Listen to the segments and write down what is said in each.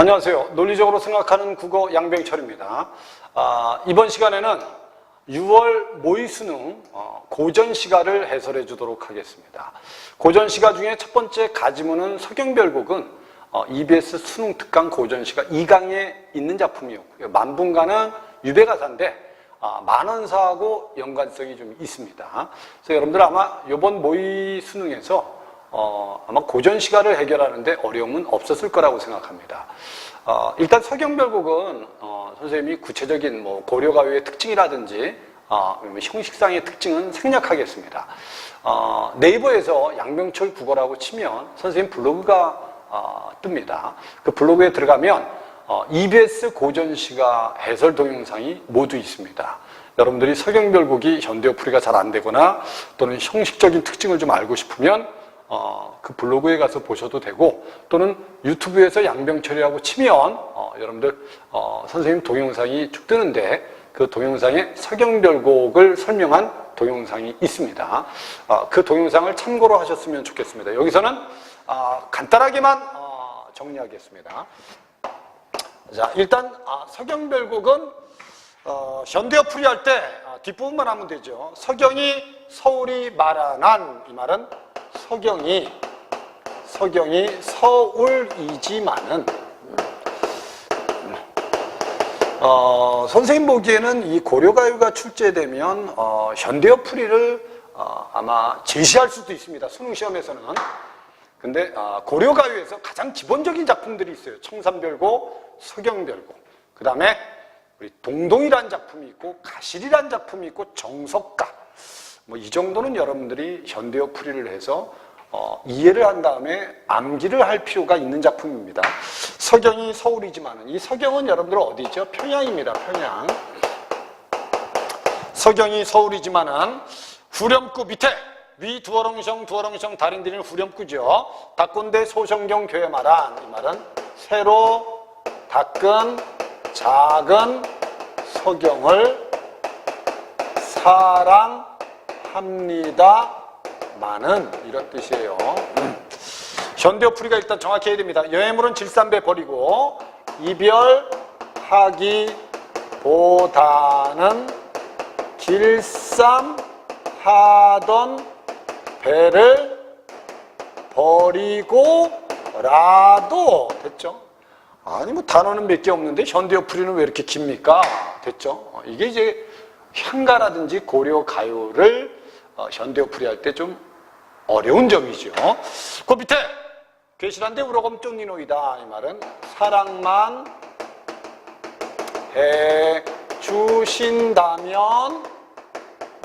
안녕하세요. 논리적으로 생각하는 국어 양병철입니다. 아, 이번 시간에는 6월 모의수능 어, 고전시가를 해설해 주도록 하겠습니다. 고전시가 중에 첫 번째 가지문은 서경별곡은 어, EBS 수능 특강 고전시가 2강에 있는 작품이었고요. 만분가는 유배가사인데 아, 만원사하고 연관성이 좀 있습니다. 그래서 여러분들 아마 이번 모의 수능에서 어, 아마 고전 시가를 해결하는데 어려움은 없었을 거라고 생각합니다. 어, 일단 서경별곡은 어, 선생님이 구체적인 뭐 고려가요의 특징이라든지 어, 형식상의 특징은 생략하겠습니다. 어, 네이버에서 양병철 국어라고 치면 선생님 블로그가 어, 뜹니다. 그 블로그에 들어가면 어, EBS 고전시가 해설 동영상이 모두 있습니다. 여러분들이 서경별곡이 현대어풀이가 잘 안 되거나 또는 형식적인 특징을 좀 알고 싶으면 어, 그 블로그에 가서 보셔도 되고 또는 유튜브에서 양병철이라고 치면 어, 여러분들 어, 선생님 동영상이 쭉 뜨는데 그 동영상에 서경별곡을 설명한 동영상이 있습니다. 어, 그 동영상을 참고로 하셨으면 좋겠습니다. 여기서는 어, 간단하게만 어, 정리하겠습니다. 자, 일단 아, 서경별곡은 어, 현대어풀이 할때 아, 뒷부분만 하면 되죠. 서경이 서울이 말하난 이 말은 서경이 서경이 서울이지만은 어, 선생님 보기에는 이 고려가요가 출제되면 어, 현대어풀이를 어, 아마 제시할 수도 있습니다. 수능 시험에서는. 근데 아, 고려가요에서 가장 기본적인 작품들이 있어요. 청산별곡, 서경별곡. 그 다음에 우리 동동이라는 작품이 있고 가실이라는 작품이 있고 정석가. 뭐 이 정도는 여러분들이 현대어 풀이를 해서 어, 이해를 한 다음에 암기를 할 필요가 있는 작품입니다. 서경이 서울이지만은 이 서경은 여러분들 어디죠? 평양입니다. 평양. 서경이 서울이지만은 후렴구 밑에 위 두어렁성 두어렁성 달인들은 후렴구죠. 닦은데 소성경 교회 말한 이 말은 새로 닦은 작은 서경을 사랑 합니다만은 이런 뜻이에요. 현대어풀이가 일단 정확히 해야 됩니다. 여해물은 질산배 버리고 이별하기보다는 길쌈하던 배를 버리고라도 됐죠? 아니 뭐 단어는 몇 개 없는데 현대어풀이는 왜 이렇게 깁니까? 됐죠? 어, 이게 이제 향가라든지 고려 가요를 어, 현대어풀이 할 때 좀 어려운 점이죠. 그 밑에 괴실한데 우러검 쫀니노이다 이 말은 사랑만 해 주신다면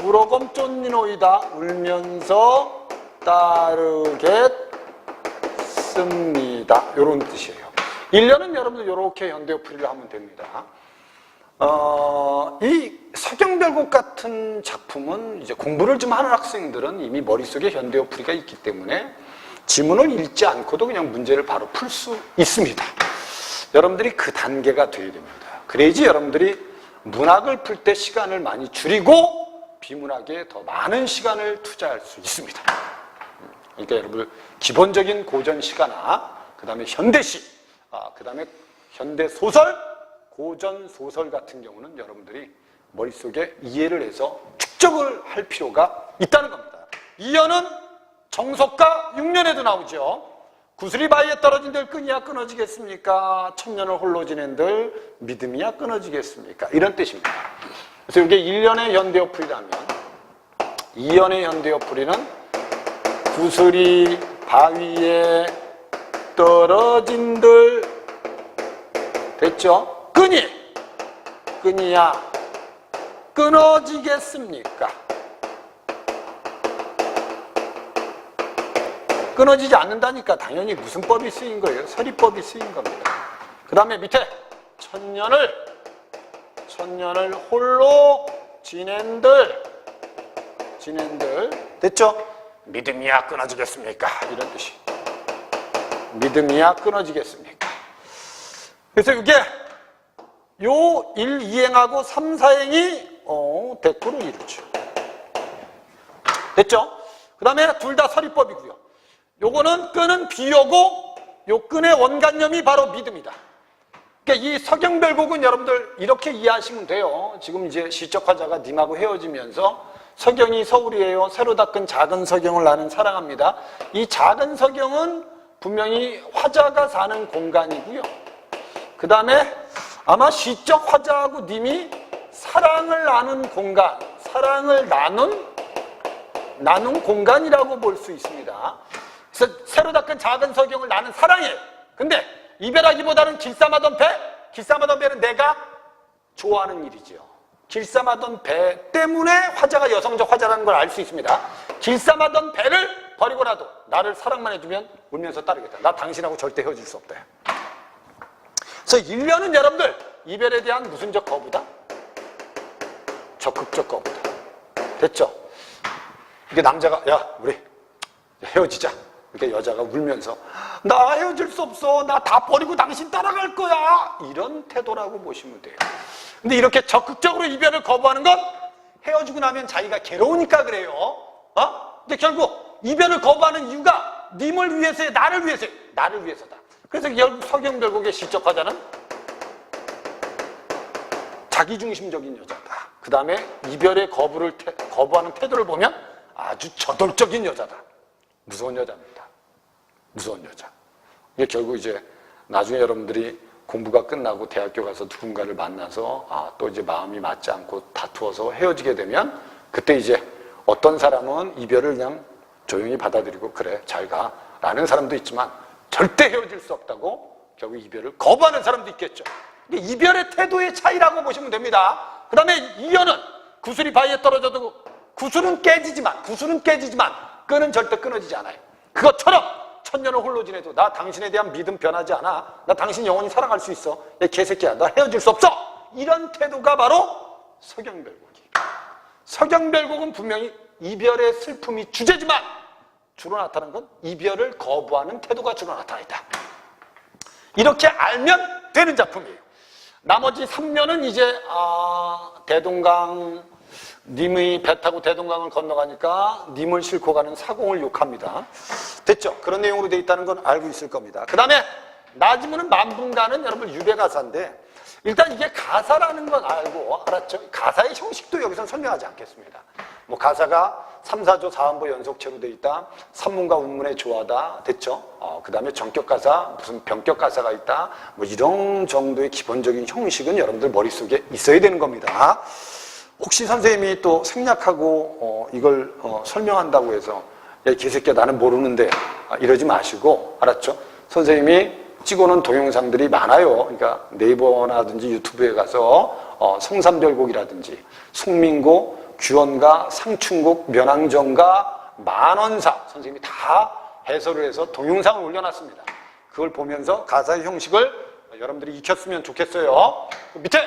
우러검 쫀니노이다 울면서 따르겠습니다. 이런 뜻이에요. 1년은 여러분들 이렇게 현대어풀이를 하면 됩니다. 어, 이 서경별곡 같은 작품은 이제 공부를 좀 하는 학생들은 이미 머릿속에 현대어풀이가 있기 때문에 지문을 읽지 않고도 그냥 문제를 바로 풀 수 있습니다. 여러분들이 그 단계가 돼야 됩니다. 그래야지 여러분들이 문학을 풀 때 시간을 많이 줄이고 비문학에 더 많은 시간을 투자할 수 있습니다. 그러니까 여러분들 기본적인 고전 시가나 그 다음에 현대시, 아, 그 다음에 현대 소설, 고전 소설 같은 경우는 여러분들이 머릿속에 이해를 해서 축적을 할 필요가 있다는 겁니다. 이연은 정석가 6년에도 나오죠. 구슬이 바위에 떨어진 들 끈이야 끊어지겠습니까? 천년을 홀로 지낸 들 믿음이야 끊어지겠습니까? 이런 뜻입니다. 그래서 이게 1년의 현대어풀이라면 2년의 현대어풀이는 구슬이 바위에 떨어진 들 됐죠? 끈이 끈이야 끊어지겠습니까? 끊어지지 않는다니까 당연히 무슨 법이 쓰인 거예요? 서리법이 쓰인 겁니다. 그 다음에 밑에 천년을 천년을 홀로 지낸들 지낸들 됐죠? 믿음이야 끊어지겠습니까? 이런 뜻이 믿음이야 끊어지겠습니까? 그래서 이게 요 1, 2행하고 3, 4행이 어, 대꾸를 이루죠. 됐죠? 그 다음에 둘 다 서리법이고요. 요거는 끈은 비어고 요 끈의 원관념이 바로 믿음이다. 그러니까 이 서경별곡은 여러분들 이렇게 이해하시면 돼요. 지금 이제 시적 화자가 님하고 헤어지면서 서경이 서울이에요. 새로 닦은 작은 서경을 나는 사랑합니다. 이 작은 서경은 분명히 화자가 사는 공간이고요. 그 다음에 아마 시적 화자하고 님이 사랑을 나눈 공간, 사랑을 나눈 나눈 공간이라고 볼 수 있습니다. 그래서 새로 닦은 작은 서경을 나는 사랑해. 근데 이별하기보다는 길쌈하던 배, 길쌈하던 배는 내가 좋아하는 일이지요. 길쌈하던 배 때문에 화자가 여성적 화자라는 걸 알 수 있습니다. 길쌈하던 배를 버리고라도 나를 사랑만 해주면 울면서 따르겠다. 나 당신하고 절대 헤어질 수 없다. 그래서 1년은 여러분들 이별에 대한 무슨적 거부다? 적극적 거부다. 됐죠? 이게 남자가 야 우리 헤어지자. 이렇게 여자가 울면서 나 헤어질 수 없어. 나 다 버리고 당신 따라갈 거야. 이런 태도라고 보시면 돼요. 근데 이렇게 적극적으로 이별을 거부하는 건 헤어지고 나면 자기가 괴로우니까 그래요. 어? 근데 결국 이별을 거부하는 이유가 님을 위해서의 나를 위해서 나를 위해서다. 그래서 결국 서경별곡의 시적 화자는 자기중심적인 여자다. 그 다음에 이별의 거부를 태- 거부하는 태도를 보면 아주 저돌적인 여자다. 무서운 여자입니다. 무서운 여자. 이게 결국 이제 나중에 여러분들이 공부가 끝나고 대학교 가서 누군가를 만나서 아, 또 이제 마음이 맞지 않고 다투어서 헤어지게 되면 그때 이제 어떤 사람은 이별을 그냥 조용히 받아들이고 그래 잘 가. 라는 사람도 있지만 절대 헤어질 수 없다고 결국 이별을 거부하는 사람도 있겠죠. 이별의 태도의 차이라고 보시면 됩니다. 그 다음에 이연은 구슬이 바위에 떨어져도 구슬은 깨지지만 구슬은 깨지지만 끈은 절대 끊어지지 않아요. 그것처럼 천년을 홀로 지내도 나 당신에 대한 믿음 변하지 않아. 나 당신 영원히 사랑할 수 있어. 야 개새끼야 나 헤어질 수 없어. 이런 태도가 바로 서경별곡이. 서경별곡은 분명히 이별의 슬픔이 주제지만 주로 나타나는 건 이별을 거부하는 태도가 주로 나타나 있다. 이렇게 알면 되는 작품이에요. 나머지 3년은 이제 아, 대동강 님의 배 타고 대동강을 건너가니까 님을 싣고 가는 사공을 욕합니다. 됐죠? 그런 내용으로 돼 있다는 건 알고 있을 겁니다. 그 다음에 나지문은 만분가는 여러분 유배 가사인데 일단 이게 가사라는 건 알고 알았죠? 가사의 형식도 여기서 설명하지 않겠습니다. 뭐 가사가 3, 4조 4음보 연속체로 돼 있다. 산문과 운문의 조화다. 됐죠? 어, 그 다음에 전격 가사, 무슨 병격 가사가 있다. 뭐 이런 정도의 기본적인 형식은 여러분들 머릿속에 있어야 되는 겁니다. 혹시 선생님이 또 생략하고 어, 이걸 어, 설명한다고 해서 야, 이 개새끼야 나는 모르는데 아, 이러지 마시고 알았죠? 선생님이 찍어놓은 동영상들이 많아요. 그러니까 네이버나든지 유튜브에 가서 어, 성산별곡이라든지 송민고, 규원가, 상춘곡, 면항정가, 만원사 선생님이 다 해설을 해서 동영상을 올려놨습니다. 그걸 보면서 가사의 형식을 여러분들이 익혔으면 좋겠어요. 그 밑에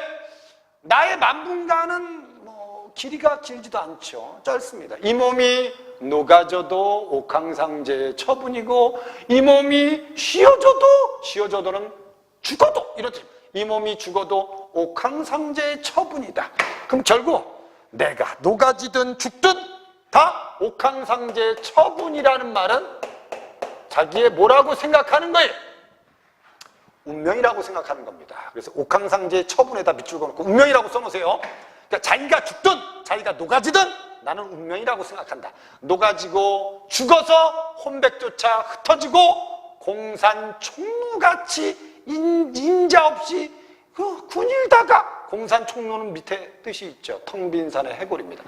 나의 만분간은 뭐 길이가 길지도 않죠. 짧습니다. 이 몸이 녹아져도 옥황상제의 처분이고 이 몸이 쉬어져도 쉬어져도는 죽어도 이렇지. 이 몸이 죽어도 옥황상제의 처분이다. 그럼 결국 내가 녹아지든 죽든 다 옥황상제의 처분이라는 말은 자기의 뭐라고 생각하는 거예요? 운명이라고 생각하는 겁니다. 그래서 옥황상제의 처분에다 밑줄 그어놓고 운명이라고 써놓으세요. 그러니까 자기가 죽든 자기가 녹아지든 나는 운명이라고 생각한다. 녹아지고 죽어서 혼백조차 흩어지고 공산 총무같이 인, 인자 없이 그 군일다가 공산 총무는 밑에 뜻이 있죠. 텅 빈 산의 해골입니다.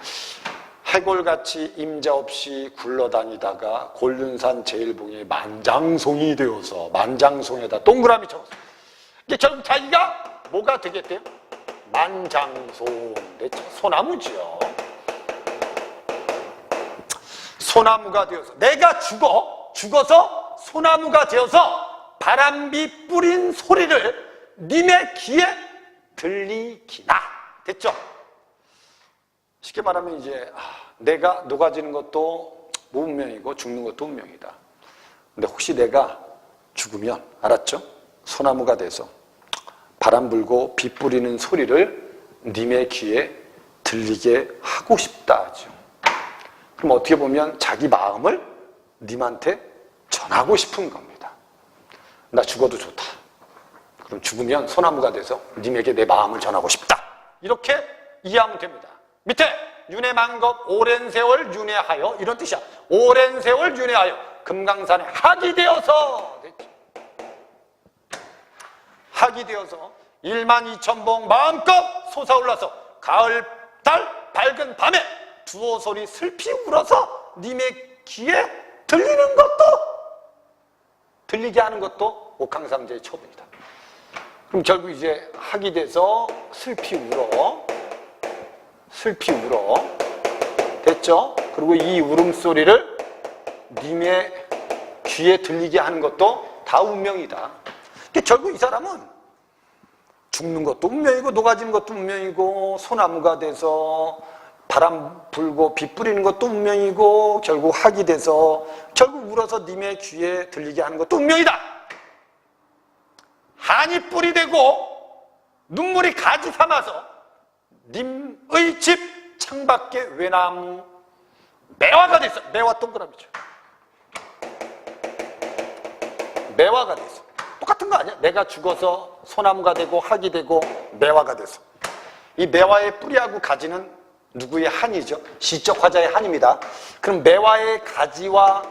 해골같이 임자 없이 굴러다니다가 곤륜산 제일봉이 만장송이 되어서 만장송에다 동그라미 쳐서 이게 결국 자기가 뭐가 되겠대요? 만장송 됐죠? 소나무지요. 소나무가 되어서 내가 죽어 죽어서 소나무가 되어서 바람비 뿌린 소리를 님의 귀에 들리기나 됐죠? 쉽게 말하면 이제 아, 내가 녹아지는 것도 운명이고 죽는 것도 운명이다. 근데 혹시 내가 죽으면 알았죠? 소나무가 돼서 바람 불고 비 뿌리는 소리를 님의 귀에 들리게 하고 싶다 하죠. 그럼 어떻게 보면 자기 마음을 님한테 전하고 싶은 겁니다. 나 죽어도 좋다. 그럼 죽으면 소나무가 돼서 님에게 내 마음을 전하고 싶다. 이렇게 이해하면 됩니다. 밑에 윤회만겁 오랜 세월 윤회하여 이런 뜻이야. 오랜 세월 윤회하여 금강산에 학이 되어서. 학이 되어서 1만 2천 봉 마음껏 솟아올라서 가을 달 밝은 밤에 두어 소리 슬피 울어서 님의 귀에 들리는 것도 들리게 하는 것도 옥황상제의 처분이다. 그럼 결국 이제 학이 돼서 슬피 울어 슬피 울어 됐죠? 그리고 이 울음소리를 님의 귀에 들리게 하는 것도 다 운명이다. 그러니까 결국 이 사람은 죽는 것도 운명이고 녹아지는 것도 운명이고 소나무가 돼서 바람 불고 비 뿌리는 것도 운명이고 결국 학이 돼서 결국 울어서 님의 귀에 들리게 하는 것도 운명이다. 한이 뿔이 되고 눈물이 가지 삼아서 님의 집 창밖에 외나무 매화가 됐어. 매화 동그라미죠. 매화가 됐어. 똑같은 거 아니야? 내가 죽어서 소나무가 되고 학이 되고 매화가 돼서. 이 매화의 뿌리하고 가지는 누구의 한이죠? 시적 화자의 한입니다. 그럼 매화의 가지와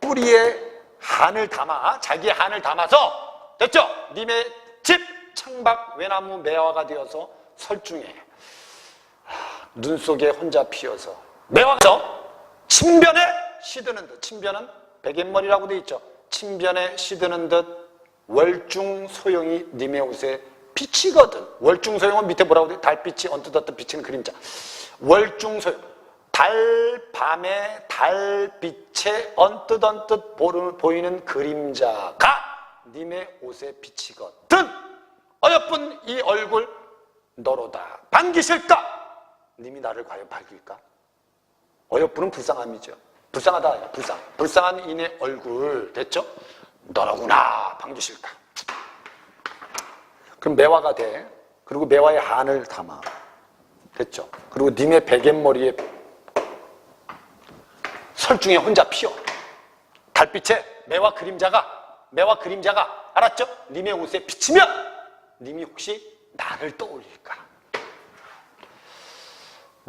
뿌리에 한을 담아 자기의 한을 담아서 됐죠? 님의 집 창밖 외나무 매화가 되어서 설중에 눈 속에 혼자 피어서 매화서 침변에 시드는 듯 침변은 백앤머리라고 돼 있죠. 침변에 시드는 듯 월중 소용이 님의 옷에 비치거든. 월중 소용은 밑에 뭐라고 돼? 달빛이 언뜻 언뜻 비치는 그림자. 월중 소용. 달 밤에 달빛에 언뜻 언뜻 보르- 보이는 그림자가 님의 옷에 비치거든. 어여쁜 이 얼굴 너로다 반기실까? 님이 나를 과연 밝힐까? 어여쁜은 불쌍함이죠. 불쌍하다, 불쌍. 불쌍한 이내 얼굴, 됐죠? 너로구나, 반기실까? 그럼 매화가 돼. 그리고 매화의 한을 담아. 됐죠? 그리고 님의 베갯머리에 설중에 혼자 피어. 달빛에 매화 그림자가, 매화 그림자가, 알았죠? 님의 옷에 비치면, 님이 혹시 나를 떠올릴까?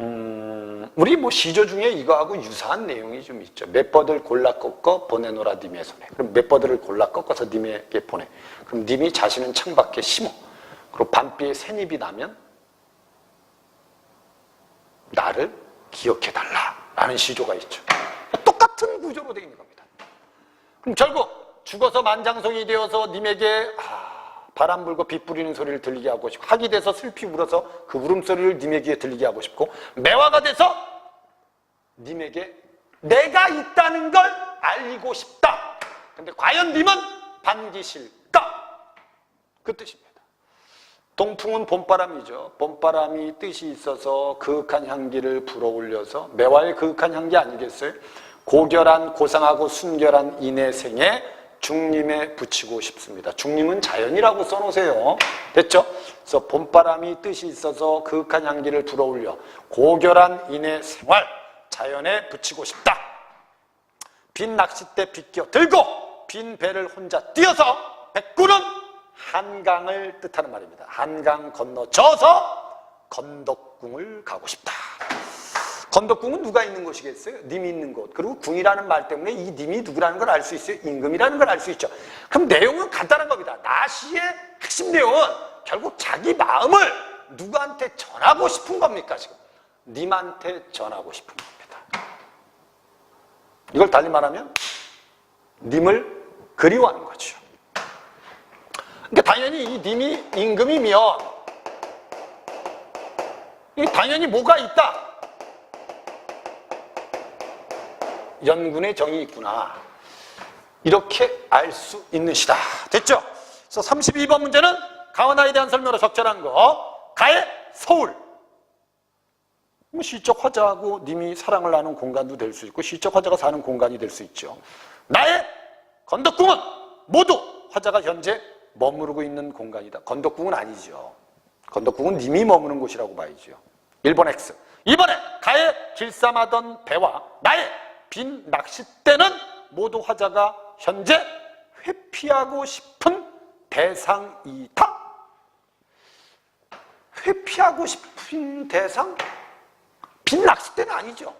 음, 우리 뭐 시조 중에 이거하고 유사한 내용이 좀 있죠. 맷버들 골라 꺾어 보내노라 님의 손에. 그럼 맷버들을 골라 꺾어서 님에게 보내. 그럼 님이 자신은 창밖에 심어. 그리고 밤비에 새잎이 나면 나를 기억해달라. 라는 시조가 있죠. 똑같은 구조로 되어 있는 겁니다. 그럼 결국 죽어서 만장성이 되어서 님에게 아, 바람 불고 비 뿌리는 소리를 들리게 하고 싶고 학이 돼서 슬피 울어서 그 울음소리를 님의 귀에 들리게 하고 싶고 매화가 돼서 님에게 내가 있다는 걸 알리고 싶다. 근데 과연 님은 반기실까? 그 뜻입니다. 동풍은 봄바람이죠. 봄바람이 뜻이 있어서 그윽한 향기를 불어올려서 매화의 그윽한 향기 아니겠어요? 고결한 고상하고 순결한 인내생에 중림에 붙이고 싶습니다. 중림은 자연이라고 써놓으세요. 됐죠? 그래서 봄바람이 뜻이 있어서 그윽한 향기를 불어올려 고결한 인내 생활 자연에 붙이고 싶다. 빈 낚싯대 빗겨 들고 빈 배를 혼자 뛰어서 백구는 한강을 뜻하는 말입니다. 한강 건너져서 건덕궁을 가고 싶다. 건덕궁은 누가 있는 곳이겠어요? 님이 있는 곳. 그리고 궁이라는 말 때문에 이 님이 누구라는 걸 알 수 있어요. 임금이라는 걸 알 수 있죠. 그럼 내용은 간단한 겁니다. 나시의 핵심 내용은 결국 자기 마음을 누구한테 전하고 싶은 겁니까, 지금? 님한테 전하고 싶은 겁니다. 이걸 달리 말하면 님을 그리워하는 거죠. 그러니까 당연히 이 님이 임금이면 이 당연히 뭐가 있다. 연군의 정이 있구나. 이렇게 알 수 있는 시다. 됐죠? 그래서 32번 문제는 가원아에 대한 설명으로 적절한 거. 가의 서울. 뭐 시적 화자하고 님이 사랑을 나눈 공간도 될 수 있고 시적 화자가 사는 공간이 될 수 있죠. 나의 건덕궁은 모두 화자가 현재 머무르고 있는 공간이다. 건덕궁은 아니죠. 건덕궁은 님이 머무는 곳이라고 봐야죠. 1번 X. 2번에 가에 길쌈하던 배와 나의 빈 낚싯대는 모두 화자가 현재 회피하고 싶은 대상이다. 회피하고 싶은 대상? 빈 낚싯대는 아니죠.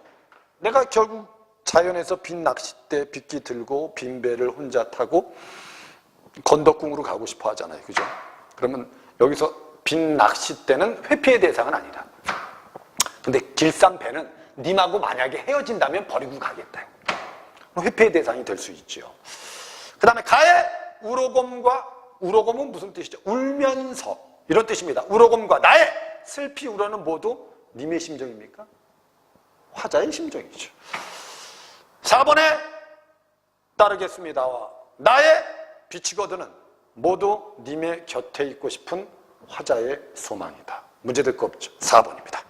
내가 결국 자연에서 빈 낚싯대 빗기 들고 빈 배를 혼자 타고 건덕궁으로 가고 싶어 하잖아요. 그죠? 그러면 여기서 빈 낚싯대는 회피의 대상은 아니다. 근데 길산 배는 님하고 만약에 헤어진다면 버리고 가겠다. 회피의 대상이 될 수 있죠. 그 다음에 가에 우로곰과 우로곰은 무슨 뜻이죠? 울면서 이런 뜻입니다. 우로곰과 나의 슬피 우러는 모두 님의 심정입니까? 화자의 심정이죠. 4번에 따르겠습니다. 나의 빛이거든은 모두 님의 곁에 있고 싶은 화자의 소망이다. 문제 될 거 없죠. 4번입니다.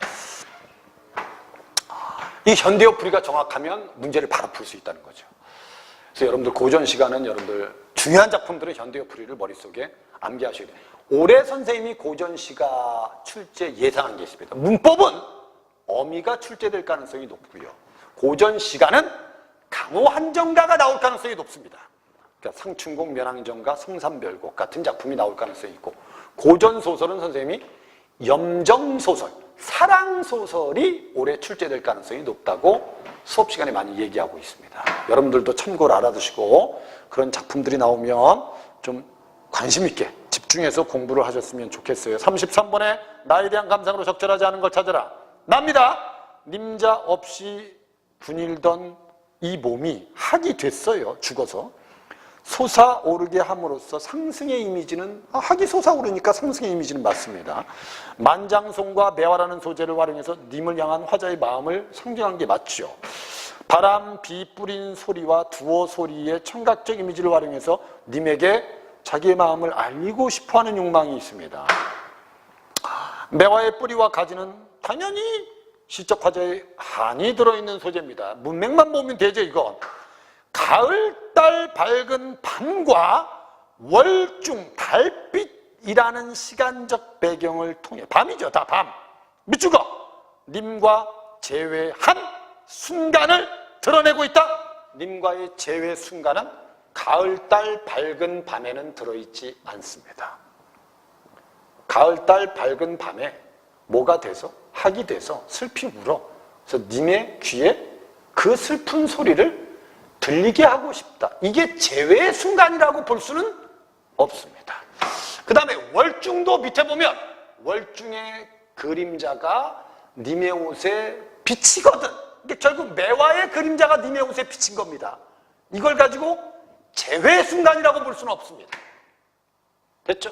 이 현대어 풀이가 정확하면 문제를 바로 풀 수 있다는 거죠. 그래서 여러분들 고전 시간은 여러분들 중요한 작품들은 현대어 풀이를 머릿속에 암기하셔야 돼요. 올해 선생님이 고전 시가 출제 예상한 게 있습니다. 문법은 어미가 출제될 가능성이 높고요. 고전 시가는 강호 한정가가 나올 가능성이 높습니다. 그러니까 상춘곡, 면항정가, 성삼별곡 같은 작품이 나올 가능성이 있고 고전 소설은 선생님이 염정 소설, 사랑 소설이 올해 출제될 가능성이 높다고 수업 시간에 많이 얘기하고 있습니다. 여러분들도 참고를 알아두시고 그런 작품들이 나오면 좀 관심 있게 집중해서 공부를 하셨으면 좋겠어요. 33번에 나에 대한 감상으로 적절하지 않은 걸 찾아라. 납니다. 님자 없이 분일던 이 몸이 학이 됐어요. 죽어서. 솟아오르게 함으로써 상승의 이미지는 아, 학이 솟아오르니까 상승의 이미지는 맞습니다. 만장송과 매화라는 소재를 활용해서 님을 향한 화자의 마음을 상징한 게 맞죠. 바람, 비 뿌린 소리와 두어 소리의 청각적 이미지를 활용해서 님에게 자기의 마음을 알리고 싶어하는 욕망이 있습니다. 매화의 뿌리와 가지는 당연히 시적 화자의 한이 들어있는 소재입니다. 문맥만 보면 되죠, 이건. 가을달 밝은 밤과 월중 달빛이라는 시간적 배경을 통해 밤이죠 다 밤. 밑줄거 님과 재회한 순간을 드러내고 있다. 님과의 재회 순간은 가을달 밝은 밤에는 들어있지 않습니다. 가을달 밝은 밤에 뭐가 돼서? 학이 돼서? 슬피 울어. 그래서 님의 귀에 그 슬픈 소리를 들리게 하고 싶다. 이게 재회의 순간이라고 볼 수는 없습니다. 그 다음에 월중도 밑에 보면 월중의 그림자가 님의 옷에 비치거든. 이게 결국 매화의 그림자가 님의 옷에 비친 겁니다. 이걸 가지고 재회의 순간이라고 볼 수는 없습니다. 됐죠?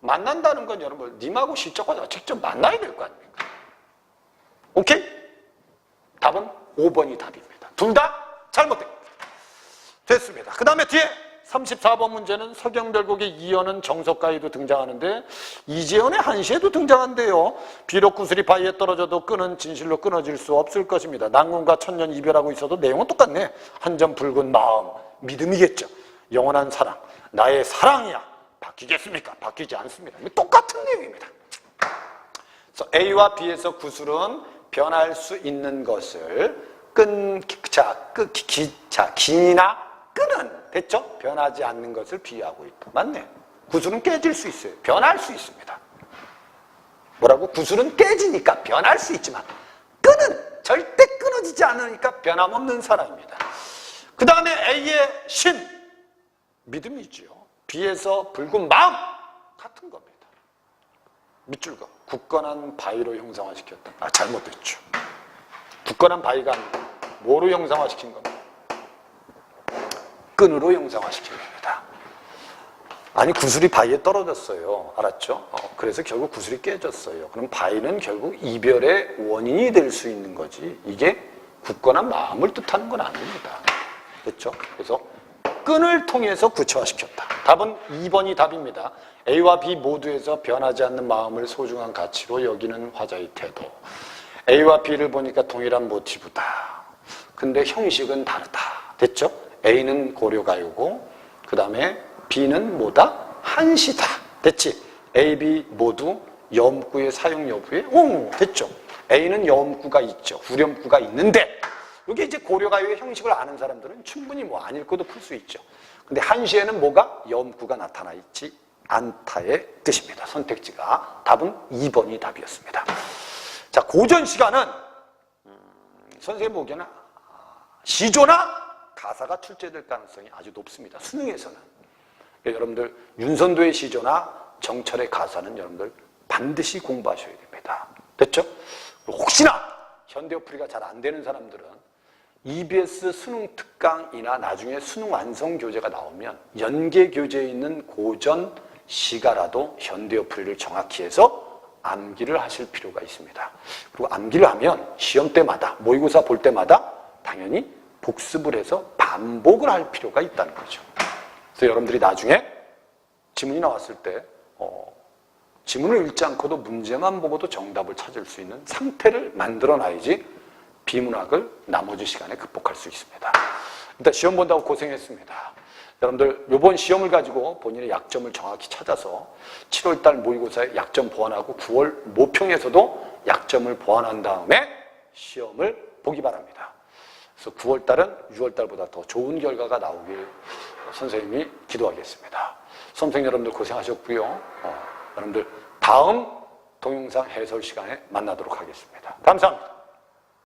만난다는 건 여러분 님하고 실적과자 직접 만나야 될 거 아닙니까? 오케이? 답은 5번이 답입니다. 둘 다 잘못됩니다. 됐습니다. 그 다음에 뒤에 34번 문제는 서경별곡의 이연은 정석가에도 등장하는데 이재현의 한시에도 등장한대요. 비록 구슬이 바위에 떨어져도 끈은 진실로 끊어질 수 없을 것입니다. 낭군과 천년 이별하고 있어도 내용은 똑같네. 한 점 붉은 마음, 믿음이겠죠. 영원한 사랑, 나의 사랑이야. 바뀌겠습니까? 바뀌지 않습니다. 똑같은 내용입니다. 그래서 A와 B에서 구슬은 변할 수 있는 것을 끈, 자, 끄, 기, 자, 기나 끈은 됐죠? 변하지 않는 것을 비유하고 있다. 맞네. 구슬은 깨질 수 있어요. 변할 수 있습니다. 뭐라고? 구슬은 깨지니까 변할 수 있지만 끈은 절대 끊어지지 않으니까 변함없는 사람입니다. 그 다음에 A의 신 믿음이지요. B에서 붉은 마음 같은 겁니다. 밑줄과 굳건한 바위로 형상화시켰다. 아 잘못됐죠. 굳건한 바위가 아니고 뭐로 형상화시킨 겁니다. 끈으로 형상화시킨 겁니다. 아니 구슬이 바위에 떨어졌어요. 알았죠? 어, 그래서 결국 구슬이 깨졌어요. 그럼 바위는 결국 이별의 원인이 될 수 있는 거지. 이게 굳건한 마음을 뜻하는 건 아닙니다. 됐죠? 그래서 끈을 통해서 구체화시켰다. 답은 2번이 답입니다. A와 B 모두에서 변하지 않는 마음을 소중한 가치로 여기는 화자의 태도. A와 B를 보니까 동일한 모티브다. 근데 형식은 다르다. 됐죠? A는 고려가요고, 그 다음에 B는 뭐다? 한시다. 됐지? A, B 모두 염구의 사용 여부에, 오, 됐죠? A는 염구가 있죠. 후렴구가 있는데, 이게 이제 고려가요의 형식을 아는 사람들은 충분히 뭐 안 읽고도 풀 수 있죠. 근데 한시에는 뭐가? 염구가 나타나 있지 않다의 뜻입니다. 선택지가 답은 2번이 답이었습니다. 자, 고전 시가는 음, 선생님 보기에는 시조나 가사가 출제될 가능성이 아주 높습니다. 수능에서는. 그러니까 여러분들 윤선도의 시조나 정철의 가사는 여러분들 반드시 공부하셔야 됩니다. 됐죠? 혹시나 현대 어플이가 잘 안 되는 사람들은 EBS 수능 특강이나 나중에 수능 완성 교재가 나오면 연계 교재에 있는 고전 시가라도 현대 어플이를 정확히 해서 암기를 하실 필요가 있습니다. 그리고 암기를 하면 시험 때마다 모의고사 볼 때마다 당연히 복습을 해서 반복을 할 필요가 있다는 거죠. 그래서 여러분들이 나중에 지문이 나왔을 때 어, 지문을 읽지 않고도 문제만 보고도 정답을 찾을 수 있는 상태를 만들어 놔야지 비문학을 나머지 시간에 극복할 수 있습니다. 일단 시험 본다고 고생했습니다. 여러분들 이번 시험을 가지고 본인의 약점을 정확히 찾아서 7월달 모의고사에 약점 보완하고 9월 모평에서도 약점을 보완한 다음에 시험을 보기 바랍니다. 그래서 9월 달은 6월 달보다 더 좋은 결과가 나오길 선생님이 기도하겠습니다. 수험생 여러분들 고생하셨고요. 어, 여러분들 다음 동영상 해설 시간에 만나도록 하겠습니다. 감사합니다.